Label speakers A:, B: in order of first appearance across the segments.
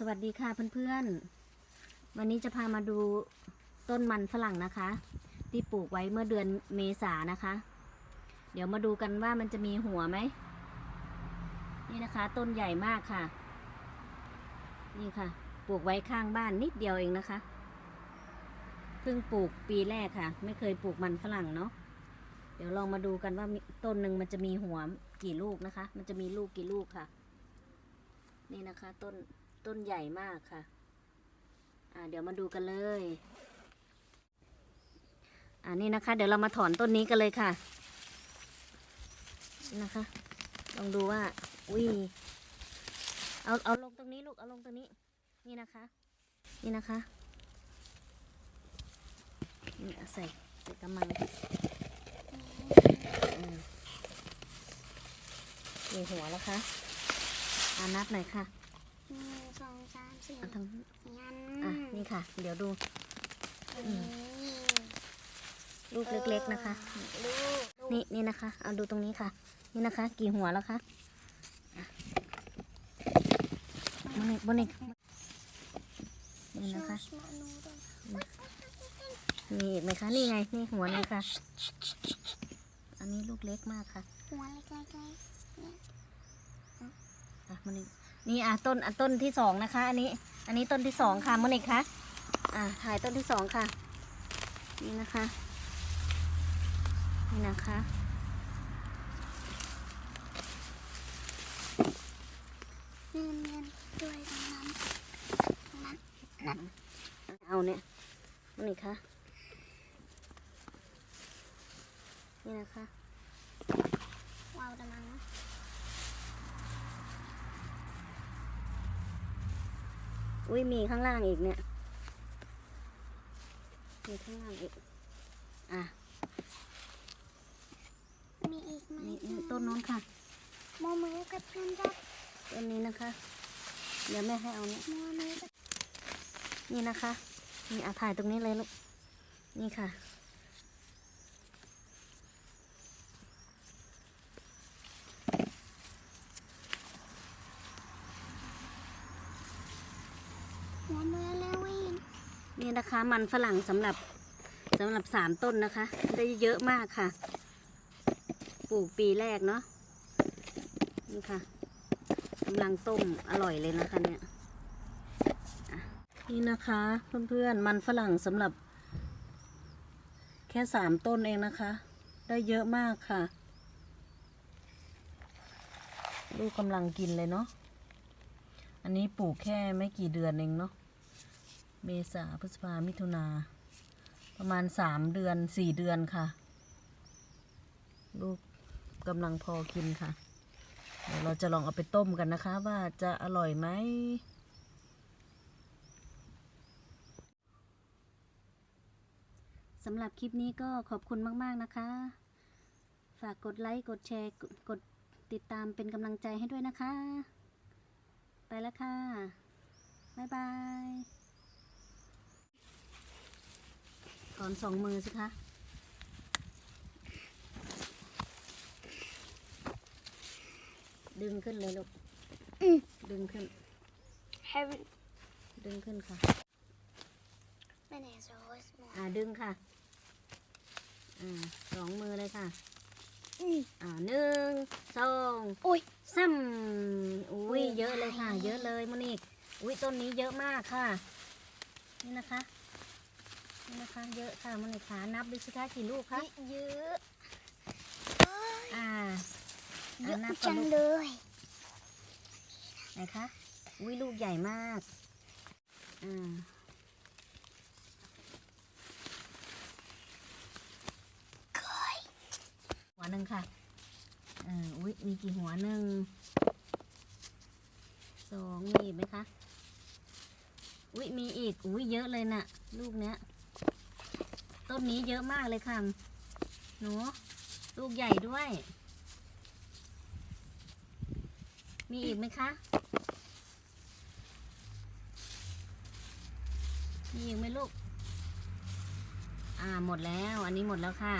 A: สวัสดีค่ะเพื่อนๆ วันนี้จะพามาดูต้นมันฝรั่งนะคะ ที่ปลูกไว้เมื่อเดือนเมษานะคะ เดี๋ยวมาดูกันว่ามันจะมีหัวไหม นี่นะคะ ต้นใหญ่มากค่ะ นี่ค่ะ ปลูกไว้ข้างบ้านนิดเดียวเองนะคะ เพิ่งปลูกปีแรกค่ะ ไม่เคยปลูกมันฝรั่งเนาะ เดี๋ยวลองมาดูกันว่าต้นหนึ่งมันจะมีหัวกี่ลูกนะคะ มันจะมีลูกกี่ลูกค่ะ นี่นะคะ ต้น ต้นใหญ่มากค่ะ อ่าเดี๋ยวมาดูกันเลย อ่านี่นะคะ เดี๋ยวเรามาถอนต้นนี้กันเลยค่ะ นะคะ ลองดูว่า อุ้ย เอาเอาลงตรงนี้ลูก เอาลงตรงนี้ นี่นะคะ นี่นะคะนี่ใส่ใส่กระมังอืมกี่หัวแล้วคะอ่านับหน่อยค่ะ
B: หนึ่งสองสามสี่
A: เอาทั้ง
B: ยัน
A: อะนี่ค่ะ เดี๋ยวดูอืม
B: นี่
A: ลูกเล็ก ๆนะคะ
B: ลูก
A: นี่นี่นะคะ เอาดูตรงนี้ค่ะ นี่นะคะ กี่หัวแล้วคะอะบนอีกบนอีกนี่นะคะ
B: ช่วยหนูด้วย
A: มีอีกไหมคะ นี่ไง นี่หัวหนึงค่ะ อันนี้ลูกเล็กมากค่ะ
B: หัวเล็กๆ
A: อะมันอีก นี่อะต้นอะต้นที่สองนะคะ อันนี้ อันนี้ต้นที่สองค่ะมันอีกคะอะถ่ายต้นที่สองค่ะ นี่นะคะ นี่นะคะ
B: เนียนเนียนๆด้วยตรงนั้นตรงนั้น
A: เอาเนี่ยมันอีกคะนี่นะคะ
B: ว้าวตรงนั้นนะ
A: อุ้ยมีข้างล่างอีกเนี่ย มีข้างล่างอีก อะ
B: มีอีกไหม
A: นี่นี่ต้นนู้นค่ะ
B: โมมือกับเพื่อนจ้ะ
A: ต้นนี้นะคะ เดี๋ยวแม่ให้เอาเนี่ย
B: โมมือกับ
A: นี่นะคะ นี่อาถ่ายตรงนี้เลยลูก นี่ค่ะ
B: หัวมือแล้ววิน
A: นะคะ มันฝรั่งสำหรับสำหรับสามต้นนะคะ ได้เยอะมากค่ะ ปลูกปีแรกเนาะนี่ค่ะกำลังต้มอร่อยเลยนะคะเนี่ยนี่นะคะเพื่อนๆมันฝรั่งสำหรับ แค่สามต้นเองนะคะ ได้เยอะมากค่ะ ลูกกำลังกินเลยเนาะอันนี้ปลูกแค่ไม่กี่เดือนเองเนาะ เมษาพฤษภามิถุนา ประมาณสามเดือนสี่เดือนค่ะ ลูกกำลังพอกินค่ะ เดี๋ยวเราจะลองเอาไปต้มกันนะคะ ว่าจะอร่อยไหมสำหรับคลิปนี้ก็ขอบคุณมาก ๆ นะคะ ฝากกดไลค์ กดแชร์ กดติดตามเป็นกำลังใจให้ด้วยนะคะ ไปแล้วค่ะ บ๊ายบาย ถอนสองมือสิคะดึงขึ้นเลยลูก ดึงขึ้น
B: เฮวิ
A: ดึงขึ้นค่ะ
B: ไม่แน่โซสมอ
A: อ่าดึงค่ะ อ่าสองมือเลยค่ะ
B: นี่
A: อ่าหนึ่งสอง
B: โอ้ย
A: ซ้ำอุ้ยเยอะเลยค่ะ เยอะเลยมอนิกอุ้ยต้นนี้เยอะมากค่ะ นี่นะคะ นี่นะคะ เยอะค่ะมอนิกขานับดูสิคะกี่ลูกคะ
B: เยอะ
A: อ่า
B: เยอะ
A: นับก่อ
B: จั
A: น
B: ง
A: ลูก
B: เลย
A: ไหนคะอุ้ยลูกใหญ่มากอ่าหัวหนึ่งค่ะอ่าอุ้ยมีกี่หัวหนึ่งสองมีอีกไหมคะ อุ้ยมีอีก อุ้ยเยอะเลยน่ะ ลูกเนี้ย ต้นนี้เยอะมากเลยค่ะหนูลูกใหญ่ด้วย มีอีกไหมคะ มีอีกไหมลูก อ่าหมดแล้ว อันนี้หมดแล้วค่ะ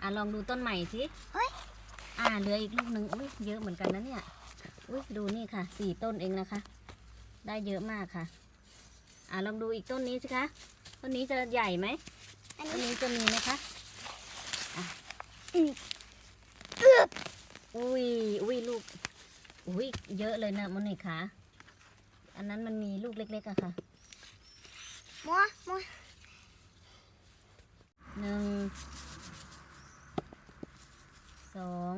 A: อ่าลองดูต้นใหม่สิ
B: เฮ้ย
A: อ่าเหลืออีกลูกหนึ่งอุ้ยเยอะเหมือนกันนะเนี่ย อุ้ยดูนี่ค่ะสี่ต้นเองนะคะ ได้เยอะมากค่ะ อ่าลองดูอีกต้นนี้สิคะ ต้นนี้จะใหญ่ไหม
B: อัน
A: ต้น
B: นี้
A: นี้จะมีไหมคะ
B: อืมเอือบ
A: อุ้ยอุ้ยลูก อุ้ยเยอะเลยนะมอนิคะอันนั้นมันมีลูกเล็กๆอะค่ะ
B: มัวมัว
A: หนึ่ง สอง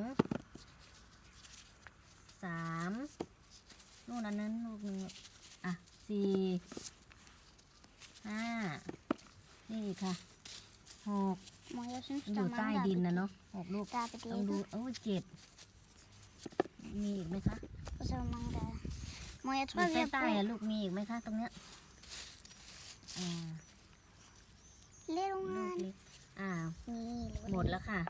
A: สามนู่นอันนั้นลูกหนึงอะสี่ห้า นี่อีกค่ะ หก
B: มัว jag syns
A: อยู่ใต้ดิ นนะเนาะหกลูก
B: Där
A: ต้องดู
B: bredvid.
A: โอ้ยเจ็ดมีอีกไหมคะ
B: Och så har man där. Må jag
A: อยู่
B: tror vi
A: ใต้
B: är
A: ใต้
B: på
A: อะลูกมีอีกไหมคะตรงเนี้ยอ่า
B: little
A: ลูก
B: one.
A: เล็กอ่า
B: นี่
A: หมดแล้วค่ะ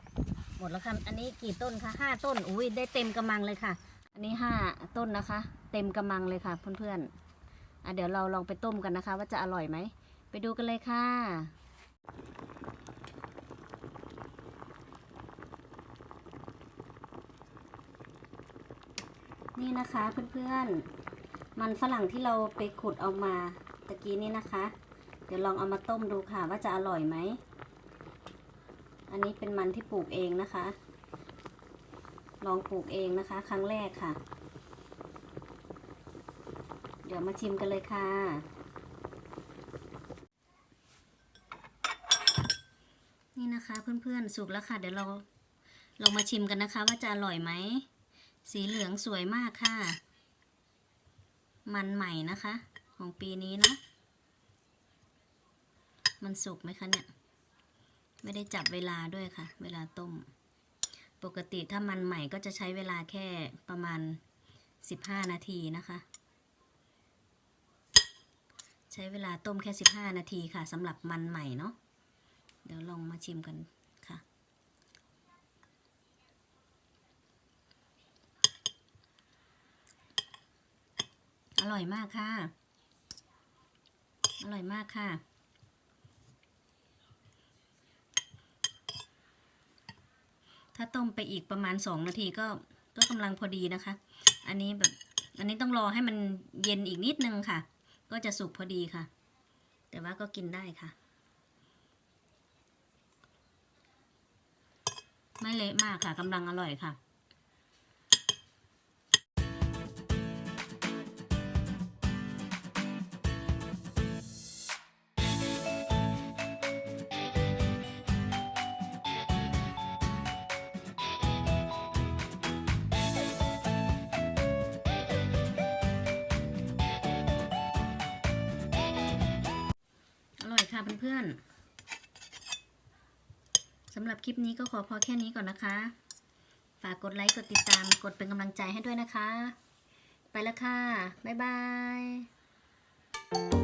A: หมดแล้วค่ะอันนี้กี่ต้นคะห้าต้นอุ้ยได้เต็มกระมังเลยค่ะ อันนี้ห้าต้นนะคะ เต็มกระมังเลยค่ะ เพื่อนๆอะเดี๋ยวเราลองไปต้มกันนะคะ ว่าจะอร่อยไหมไปดูกันเลยค่ะ นี่นะคะเพื่อนๆ มันฝรั่งที่เราไปขุดเอามาตะกี้นี้นะคะ เดี๋ยวลองเอามาต้มดูค่ะว่าจะอร่อยไหม อันนี้เป็นมันที่ปลูกเองนะคะ ลองปลูกเองนะคะ ครั้งแรกค่ะ เดี๋ยวมาชิมกันเลยค่ะนี่นะคะเพื่อนๆสุกแล้วค่ะ เดี๋ยวเราลองมาชิมกันนะคะ ว่าจะอร่อยไหม สีเหลืองสวยมากค่ะ มันใหม่นะคะ ของปีนี้เนาะ มันสุกไหมคะเนี่ย ไม่ได้จับเวลาด้วยค่ะ เวลาต้ม ปกติถ้ามันใหม่ก็จะใช้เวลาแค่ประมาณ 15 นาทีนะคะ ใช้เวลาต้มแค่ 15 นาทีค่ะสำหรับมันใหม่เนาะ เดี๋ยวลองมาชิมกันค่ะ อร่อยมากค่ะ อร่อยมากค่ะ ถ้าต้มไปอีกประมาณสองนาทีก็ก็กำลังพอดีนะคะ อันนี้แบบ อันนี้ต้องรอให้มันเย็นอีกนิดนึงค่ะ ก็จะสุกพอดีค่ะ แต่ว่าก็กินได้ค่ะ ไม่เละมากค่ะกำลังอร่อยค่ะ ค่ะเพื่อนๆสำหรับคลิปนี้ก็ขอพอแค่นี้ก่อนนะคะ ฝากกดไลค์กดติดตามกดเป็นกำลังใจให้ด้วยนะคะ ไปแล้วค่ะ บ๊ายบาย